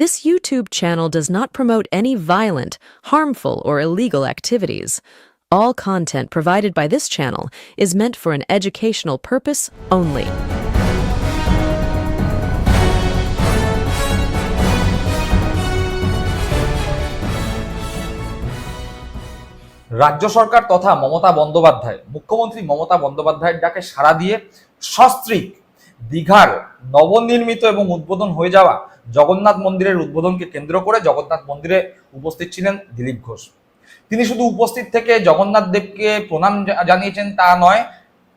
This YouTube channel does not promote any violent, harmful, or illegal activities. All content provided by this channel is meant for an educational purpose only. রাজ্য সরকার তথা মমতা বন্দ্যোপাধ্যায় মুখ্যমন্ত্রী মমতা বন্দ্যোপাধ্যায়ের ডাকে সাড়া দিয়ে সস্ত্রীক দীঘার নবনির্মিত এবং উদ্বোধন হয়ে যাওয়া জগন্নাথ মন্দিরের উদ্বোধনকে কেন্দ্র করে জগন্নাথ মন্দিরে উপস্থিত ছিলেন দিলীপ ঘোষ। তিনি শুধু উপস্থিত থেকে জগন্নাথ দেবকে প্রণাম জানিয়েছেন তা নয়,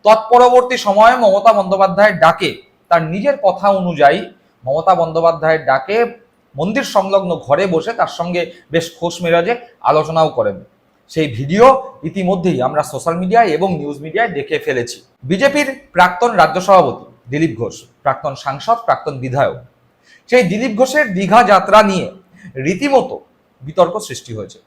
তৎপরবর্তী সময়ে মমতা বন্দ্যোপাধ্যায়ের ডাকে তার নিজের কথা অনুযায়ী মমতা বন্দ্যোপাধ্যায়ের ডাকে মন্দির সংলগ্ন ঘরে বসে তার সঙ্গে বেশ খোশ মেরাজে আলোচনাও করেন। সেই ভিডিও ইতিমধ্যেই আমরা সোশ্যাল মিডিয়ায় এবং নিউজ মিডিয়ায় দেখে ফেলেছি। বিজেপির প্রাক্তন রাজ্য সভাপতি দিলীপ ঘোষ, প্রাক্তন সাংসদ, প্রাক্তন বিধায়ক। সেই দিলীপ ঘোষের দীঘা যাত্রা নিয়ে রীতিমতো বিতর্ক সৃষ্টি হয়েছে।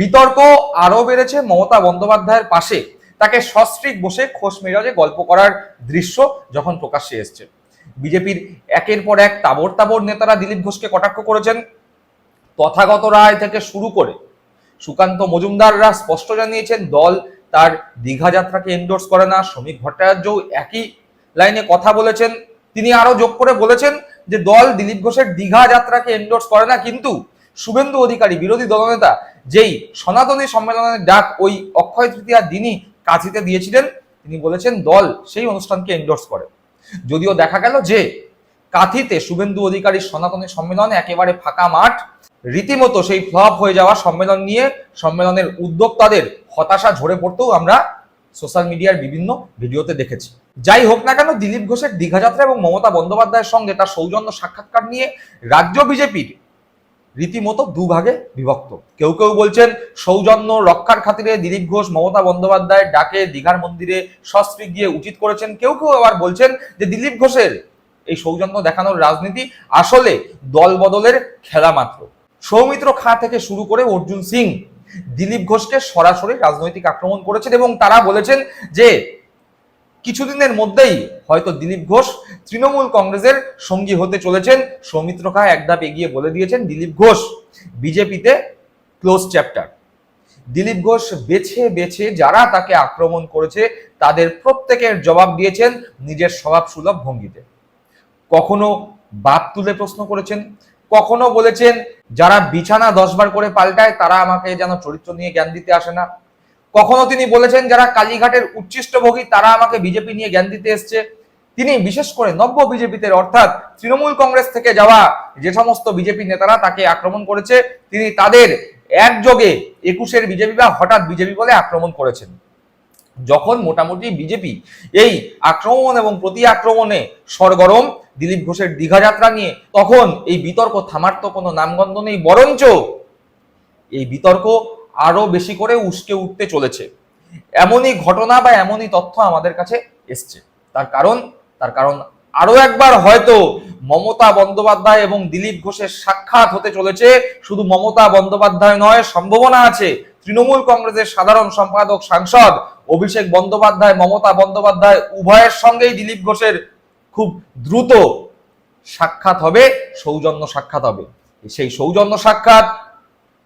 বিতর্ক আরও বেড়েছে মমতা বন্দ্যোপাধ্যায়ের পাশে। তাকে সস্ত্রীক বসে খোশ মেজাজে গল্প করার দৃশ্য যখন প্রকাশ্যে এসছে। বিজেপির একের পর এক তাবর তাবর নেতারা দিলীপ ঘোষকে কটাক্ষ করেছেন। তথাগত রায় থেকে শুরু করে সুকান্ত মজুমদাররা স্পষ্ট জানিয়েছেন, দল তার দীঘা যাত্রাকে এন্ডোর্স করে না। শ্রমিক ভট্টাচার্যও একই লাইনে কথা বলেছেন। তিনি আরও যোগ করে বলেছেন যে দল দিলীপ ঘোষের দীঘা যাত্রাকে এন্ডোর্স করে না, কিন্তু শুভেন্দু অধিকারী, বিরোধী দলনেতা যেই সনাতনী সম্মেলনের ডাক ওই অক্ষয় তৃতীয়ার দিনই কাঁথিতে দিয়েছিলেন, তিনি বলেছেন দল সেই অনুষ্ঠানকে এন্ডোর্স করে। যদিও দেখা গেল যে কাঁথিতে শুভেন্দু অধিকারীর সনাতনী সম্মেলনে একেবারে ফাঁকা মাঠ, রীতিমতো সেই ফ্লপ হয়ে যাওয়া সম্মেলন নিয়ে সম্মেলনের উদ্যোক্তাদের হতাশা ঝরে পড়তেও আমরা সোশ্যাল মিডিয়ার বিভিন্ন ভিডিওতে দেখেছি। যাই হোক না কেন, দিলীপ ঘোষের দীঘাযাত্রা এবং মমতা বন্দ্যোপাধ্যায়ের সঙ্গে তার সৌজন্য সাক্ষাৎকার নিয়ে রাজ্য বিজেপির রীতিমতো দুভাগে বিভক্ত। কেউ কেউ বলছেন সৌজন্য রক্ষার খাতিরে দিলীপ ঘোষ মমতা বন্দ্যোপাধ্যায় ডাকে দীঘার মন্দিরে সস্ত্রীক গিয়ে উচিত করেছেন। কেউ কেউ আবার বলছেন যে দিলীপ ঘোষের এই সৌজন্য দেখানোর রাজনীতি আসলে দল বদলের খেলা মাত্র। সৌমিত্র খা থেকে শুরু করে অর্জুন সিং দিলীপ ঘোষকে সরাসরি রাজনৈতিক আক্রমণ করেছেন এবং তারা বলেছেন যে কিছুদিনের মধ্যেই হয়তো দিলীপ ঘোষ তৃণমূল কংগ্রেসের সঙ্গী হতে চলেছেন সৌমিত্র খা, এক ধাপ এগিয়ে বলে দিয়েছেন দিলীপ ঘোষ বিজেপিতে ক্লোজ চ্যাপ্টার দিলীপ ঘোষ বেছে বেছে যারা তাকে আক্রমণ করেছে, তাদের প্রত্যেকের জবাব দিয়েছেন নিজের স্বভাব সুলভ ভঙ্গিতে। কখনো বাপ তুলে প্রশ্ন করেছেন, কখনো বলেছেন, যারা বিছানা দশবার করে পাল্টায়, তারা আমাকে যেন চরিত্র নিয়ে জ্ঞান দিতে আসে না। কখনো তিনি বলেছেন যারা কালীঘাটের উচ্ছিষ্টভোগী, তারা আমাকে বিজেপি নিয়ে জ্ঞান দিতে এসছে। তিনি বিশেষ করে নব্য বিজেপিতে, অর্থাৎ তৃণমূল কংগ্রেস থেকে যাওয়া যে সমস্ত বিজেপি নেতারা তাকে আক্রমণ করেছে, তিনি তাদের একযোগে একুশের বিজেপি বা হঠাৎ বিজেপি বলে আক্রমণ করেছেন। যখন মোটামুটি বিজেপি এই আক্রমণ এবং প্রতি আক্রমণে সরগরম, দিলীপ ঘোষের দীঘাযাত্রা নিয়ে, তখন এই বিতর্ক থামার তো কোনো নামগন্ধ নেই, বরঞ্চ এই বিতর্ক আরও বেশি করে উস্কে উঠতে চলেছে। এমনই ঘটনা বা এমনই তথ্য আমাদের কাছে এসছে। তার কারণ তার কারণ আরও একবার হয়তো মমতা বন্দ্যোপাধ্যায় এবং দিলীপ ঘোষের সাক্ষাৎ হতে চলেছে। শুধু মমতা বন্দ্যোপাধ্যায় নয়, সম্ভাবনা আছে। তৃণমূল কংগ্রেসের সাধারণ সম্পাদক, সাংসদ অভিষেক বন্দ্যোপাধ্যায়, মমতা বন্দ্যোপাধ্যায় উভয়ের সঙ্গেই দিলীপ ঘোষের খুব দ্রুত সাক্ষাৎ হবে, সৌজন্য সাক্ষাৎ হবে। সেই সৌজন্য সাক্ষাৎ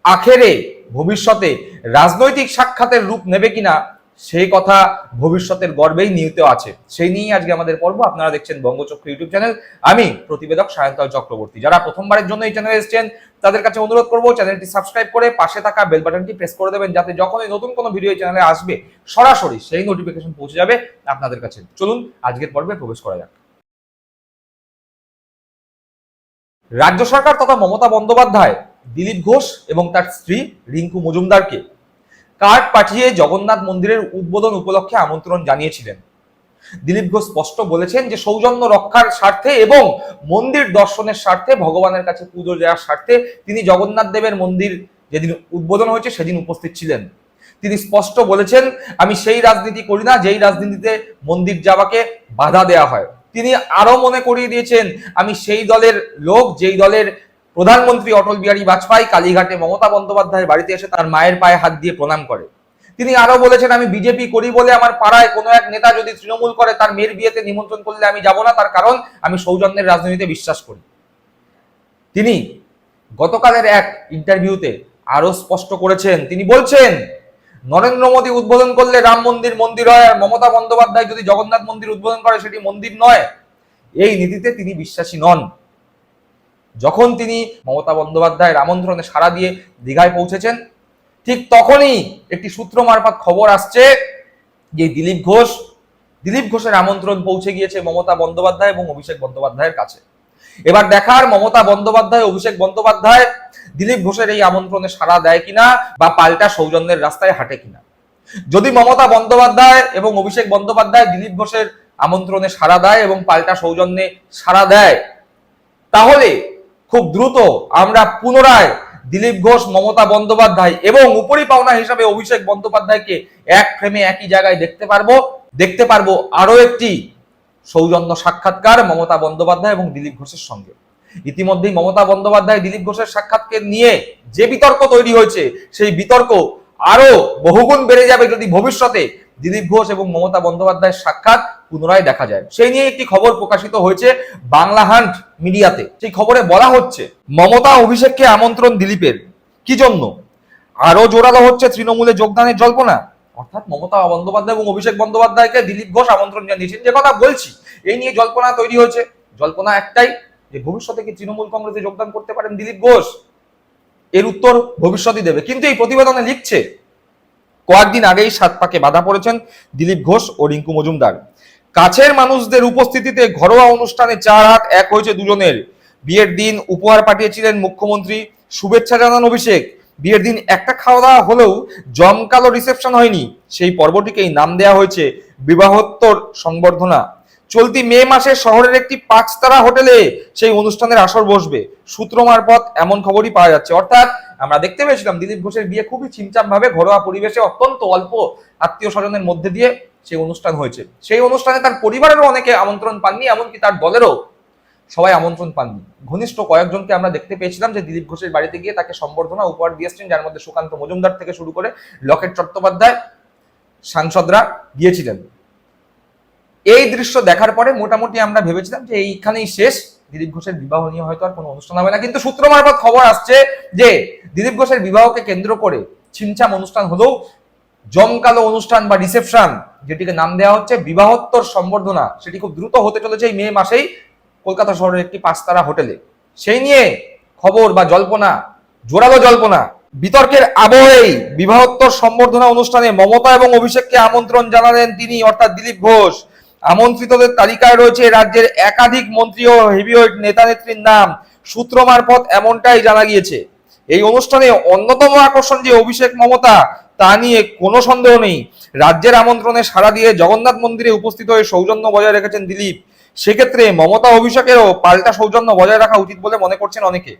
আখেরে ভবিষ্যতে রাজনৈতিক সাক্ষাতের রূপ নেবে কিনা, সেই কথা ভবিষ্যতের গর্বেই নিহিত আছে। সেই নিয়েই আজকে আমাদের পর্ব। আপনারা দেখছেন বঙ্গচক্র ইউটিউব চ্যানেল। আমি প্রতিবেদক সায়ন্তল চক্রবর্তী। যারা প্রথমবারের জন্য এই চ্যানেলে এসেছেন, তাদের কাছে অনুরোধ করব, চ্যানেলটি সাবস্ক্রাইব করে পাশে থাকা বেল বাটনটি প্রেস করে দেবেন, যাতে যখনই নতুন কোনো ভিডিও এই চ্যানেলে আসবে, সরাসরি সেই নোটিফিকেশন পৌঁছে যাবে আপনাদের কাছে। চলুন, আজকের পর্বে প্রবেশ করা যাক। রাজ্য সরকার তথা মমতা বন্দ্যোপাধ্যায় দিলীপ ঘোষ এবং তার স্ত্রী রিঙ্কু মজুমদারকে। কার্ড পাঠিয়ে জগন্নাথ মন্দিরের উদ্বোধন উপলক্ষে আমন্ত্রণ জানিয়েছিলেন। দিলীপ ঘোষ স্পষ্ট বলেছেন যে সৌজন্য রক্ষার স্বার্থে এবং মন্দির দর্শনের স্বার্থে, ভগবানের কাছে পুজো দেওয়ার স্বার্থে তিনি জগন্নাথ দেবের মন্দির যেদিন উদ্বোধন হয়েছে সেদিন উপস্থিত ছিলেন। তিনি স্পষ্ট বলেছেন, আমি সেই রাজনীতি করি না যেই রাজনীতিতে মন্দির যাওয়াকে বাধা দেওয়া হয়। তিনি আরও মনে করিয়ে দিয়েছেন, আমি সেই দলের লোক যেই দলের প্রধানমন্ত্রী অটল বিহারী বাজপেয়ী কালীঘাটে মমতা বন্দ্যোপাধ্যায়ের বাড়িতে এসে তার মায়ের পায়ে হাত দিয়ে প্রণাম করে। তিনি আরও বলেছেন, আমি বিজেপি করি বলে আমার পাড়ায় কোনো এক নেতা যদি তৃণমূল করে, তার মেয়ের বিয়েতে নিমন্ত্রণ করলে আমি যাব না। তার কারণ, আমি সৌজন্যের রাজনীতিতে বিশ্বাস করি। তিনি গতকালের এক ইন্টারভিউতে আরও স্পষ্ট করেছেন। তিনি বলছেন, নরেন্দ্র মোদী উদ্বোধন করলে রাম মন্দির মন্দির হয় আর মমতা বন্দ্যোপাধ্যায় যদি জগন্নাথ মন্দির উদ্বোধন করে, সেটি মন্দির নয়। এই নীতিতে তিনি বিশ্বাসী নন। যখন তিনি মমতা বন্দ্যোপাধ্যায়ের আমন্ত্রণে সাড়া দিয়ে দীঘায় পৌঁছেছেন, ঠিক তখনই একটি সূত্র মারফত খবর আসছে যে দিলীপ ঘোষ, দিলীপ ঘোষের আমন্ত্রণ পৌঁছে গিয়েছে মমতা বন্দ্যোপাধ্যায় এবং অভিষেক বন্দ্যোপাধ্যায়ের কাছে। এবার দেখার মমতা বন্দ্যোপাধ্যায়, অভিষেক বন্দ্যোপাধ্যায় দিলীপ ঘোষের এই আমন্ত্রণে সাড়া দেয় কিনা বা পাল্টা সৌজন্যের রাস্তায় হাঁটে কিনা। যদি মমতা বন্দ্যোপাধ্যায় এবং অভিষেক বন্দ্যোপাধ্যায় দিলীপ ঘোষের আমন্ত্রণে সাড়া দেয় এবং পাল্টা সৌজন্যে সাড়া দেয়, তাহলে খুব দ্রুত আমরা পুনরায় দিলীপ ঘোষ, মমতা বন্দ্যোপাধ্যায় এবং উপরি পাওনা হিসাবে অভিষেক বন্দ্যোপাধ্যায়কে এক ফ্রেমে একই জায়গায় দেখতে পারব। দেখতে পারব আরও একটি সৌজন্য সাক্ষাৎকার মমতা বন্দ্যোপাধ্যায় এবং দিলীপ ঘোষের সঙ্গে। ইতিমধ্যেই মমতা বন্দ্যোপাধ্যায় দিলীপ ঘোষের সাক্ষাৎকে নিয়ে যে বিতর্ক তৈরি হয়েছে, সেই বিতর্ক আরও বহুগুণ বেড়ে যাবে যদি ভবিষ্যতে দিলীপ ঘোষ এবং মমতা বন্দ্যোপাধ্যায়ের সাক্ষাৎ পুনরায় দেখা যায়। সেই নিয়ে একটি খবর প্রকাশিত হয়েছে বাংলা হান্ট মিডিয়াতে। সেই খবরে বলা হচ্ছে, মমতা অভিষেককে আমন্ত্রণ দিলীপের। কি জন্য? আরও জোরালো হচ্ছে তৃণমূলে যোগদানের জল্পনা? অর্থাৎ মমতা বন্দ্যোপাধ্যায় এবং অভিষেক বন্দ্যোপাধ্যায়কে দিলীপ ঘোষ আমন্ত্রণ জানিয়েছেন যে কথা বলছি, এই নিয়ে জল্পনা তৈরি হয়েছে। জল্পনা একটাই যে ভবিষ্যতে কি তৃণমূল কংগ্রেসে যোগদান করতে পারেন দিলীপ ঘোষ? এর উত্তর ভবিষ্যতই দেবে। কিন্তু এই প্রতিবেদনে লিখছে কয়েকদিন আগেই সাত পাকে বাধা পড়েছেন দিলীপ ঘোষ ও রিঙ্কু মজুমদার। কাছের মানুষদের উপস্থিতিতে ঘরোয়া অনুষ্ঠানে চার হাত, এক হয়েছে দুজনের। বিয়ের দিন উপহার পাঠিয়েছিলেন মুখ্যমন্ত্রী। শুভেচ্ছা জানান অভিষেক। বিয়ের দিন একটা খাওয়া দাওয়া হলেও জমকালো রিসেপশন হয়নি। সেই পর্বটিকেই নাম দেয়া হয়েছে বিবাহোত্তর সংবর্ধনা। চলতি মে মাসে শহরের একটি পাঁচতারা হোটেলে সেই অনুষ্ঠানের আসর বসবে। সূত্র মারফত এমন খবরই পাওয়া যাচ্ছে। অর্থাৎ আমরা দেখতে পেয়েছিলাম দিলীপ ঘোষের বিয়ে খুবই ভাবে ঘরোয়া পরিবেশে অত্যন্ত অল্প আত্মীয় স্বজনের মধ্যে দিয়ে সেই অনুষ্ঠান হয়েছে। সেই অনুষ্ঠানে তার পরিবারেরও অনেকে আমন্ত্রণ পাননি, এমনকি তার দলেরও সবাই আমন্ত্রণ পাননি। ঘনিষ্ঠ কয়েকজনকে আমরা দেখতে পেয়েছিলাম যে দিলীপ ঘোষের বাড়িতে গিয়ে তাকে সম্বর্ধনা উপহার দিয়েছেন যার মধ্যে সুকান্ত মজুমদার থেকে শুরু করে লকেট চট্টোপাধ্যায় সাংসদরা গিয়েছিলেন। এই দৃশ্য দেখার পরে মোটামুটি আমরা ভেবেছিলাম যে এইখানেই শেষ। দিলীপ ঘোষের বিবাহ নিয়ে হয়তো আর কোনো অনুষ্ঠান হবে না। কিন্তু সূত্র মারফত খবর আসছে যে দিলীপ ঘোষের বিবাহকে কেন্দ্র করে ছিমছাম অনুষ্ঠান হলেও জমকালো অনুষ্ঠান বা রিসেপশন, যেটিকে নাম দেওয়া হচ্ছে বিবাহোত্তর সম্বর্ধনা, সেটি খুব দ্রুত হতে চলেছে এই মে মাসেই কলকাতা শহরের একটি পাঁচতারা হোটেলে। সেই নিয়ে খবর বা জল্পনা, জোরালো জল্পনা, বিতর্কের আবহেই বিবাহোত্তর সম্বর্ধনা অনুষ্ঠানে মমতা এবং অভিষেককে আমন্ত্রণ জানালেন তিনি, অর্থাৎ দিলীপ ঘোষ। আমন্ত্রিতদের তালিকায় রয়েছে রাজ্যের একাধিক মন্ত্রী ও হেভিওয়েট নেতা নেত্রীর নাম। সূত্র মারফত এমনটাই জানা গিয়েছে। এই অনুষ্ঠানে অন্যতম আকর্ষণ যে অভিষেক মমতা, তা নিয়ে কোনো সন্দেহ নেই। রাজ্যের আমন্ত্রণে সাড়া দিয়ে জগন্নাথ মন্দিরে উপস্থিত হয়ে সৌজন্য বজায় রেখেছেন দিলীপ। সেক্ষেত্রে মমতা অভিষেকেরও পাল্টা সৌজন্য বজায় রাখা উচিত বলে মনে করছেন অনেকে।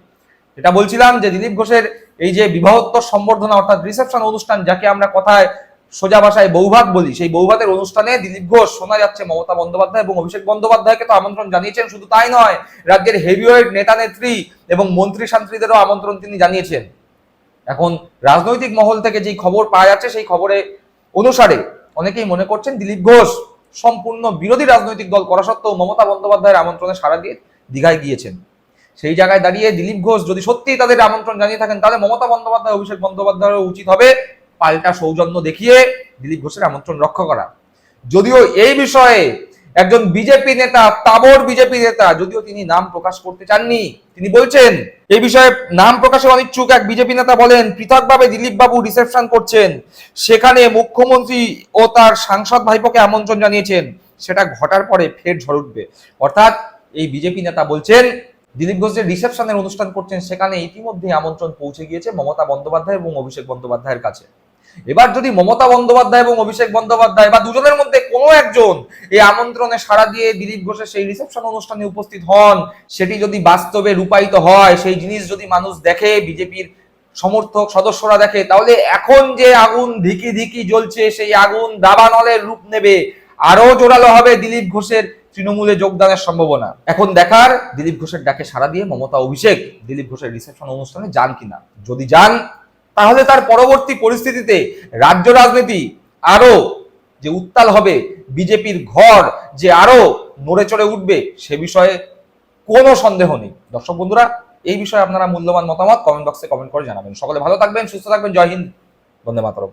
এটা বলছিলাম যে দিলীপ ঘোষের এই যে বিবাহোত্তর সম্বর্ধনা অর্থাৎ রিসেপশন অনুষ্ঠান, যাকে আমরা কথায় সোজা ভাষায় বৌভাত বলি, সেই বৌভাতের অনুষ্ঠানে দিলীপ ঘোষ শোনা যাচ্ছে মমতা বন্দ্যোপাধ্যায় এবং অভিষেক বন্দ্যোপাধ্যায়কে তো আমন্ত্রণ জানিয়েছেন, শুধু তাই নয়, রাজ্যের হেভিওয়েট নেতা নেত্রী এবং মন্ত্রী শান্ত্রীদেরও আমন্ত্রণ তিনি জানিয়েছেন। এখন রাজনৈতিক মহল থেকে যেই খবর পাওয়া যাচ্ছে, সেই খবরে অনুসারে অনেকেই মনে করছেন দিলীপ ঘোষ সম্পূর্ণ বিরোধী রাজনৈতিক দল করা সত্ত্বেও মমতা বন্দ্যোপাধ্যায়ের আমন্ত্রণে সারা দিয়ে দীঘায় গিয়েছেন। সেই জায়গায় দাঁড়িয়ে দিলীপ ঘোষ যদি সত্যিই তাদের আমন্ত্রণ জানিয়ে থাকেন, তাহলে মমতা বন্দ্যোপাধ্যায়, অভিষেক বন্দ্যোপাধ্যায়ের উচিত হবে পাল্টা সৌজন্য দেখিয়ে দিলীপ ঘোষের আমন্ত্রণ রক্ষা করা। যদিও এই বিষয়ে একজন বিজেপি নেতা তাবর বিজেপি নেতা, যদিও তিনি নাম প্রকাশ করতে চাননি, তিনি বলছেন, এই বিষয়ে নাম প্রকাশে অনিচ্ছুক এক বিজেপি নেতা বলেন, পৃথকভাবে দিলীপ বাবু রিসেপশন করছেন। সেখানে মুখ্যমন্ত্রী ও তার সাংসদ ভাইপোকে আমন্ত্রণ জানিয়েছেন। সেটা ঘটার পরে ফের ঝড় উঠবে। অর্থাৎ এই বিজেপি নেতা বলছেন, দিলীপ ঘোষ যে রিসেপশনের অনুষ্ঠান করছেন, সেখানে ইতিমধ্যে আমন্ত্রণ পৌঁছে গিয়েছে মমতা বন্দ্যোপাধ্যায় এবং অভিষেক বন্দ্যোপাধ্যায়ের কাছে। এবার যদি মমতা বন্দ্যোপাধ্যায় এবং অভিষেক বন্দ্যোপাধ্যায় বা দুজনের মধ্যে কোনো একজন এই আমন্ত্রণে সাড়া দিয়ে দিলীপ ঘোষের সেই রিসেপশন অনুষ্ঠানে উপস্থিত হন, সেটি যদি বাস্তবে রূপায়িত হয়, সেই জিনিস যদি মানুষ দেখে, বিজেপির সমর্থক সদস্যরা দেখে, তাহলে এখন যে আগুন ধিকি ধিকি জ্বলছে, সেই আগুন দাবানলের রূপ নেবে। আরও জোরালো হবে দিলীপ ঘোষের তৃণমূলে যোগদানের সম্ভাবনা। এখন দেখার দিলীপ ঘোষের ডাকে সাড়া দিয়ে মমতা অভিষেক দিলীপ ঘোষের রিসেপশন অনুষ্ঠানে যান কিনা। যদি যান তাহলে তার পরবর্তী পরিস্থিতিতে রাজ্য রাজনীতি আরও যে উত্তাল হবে, বিজেপির ঘর যে আরও নড়ে চড়ে উঠবে, সে বিষয়ে কোনো সন্দেহ নেই। দর্শক বন্ধুরা, এই বিষয়ে আপনারা মূল্যবান মতামত কমেন্ট বক্সে কমেন্ট করে জানাবেন। সকলে ভালো থাকবেন, সুস্থ থাকবেন। জয় হিন্দ। বন্দে মাতরম।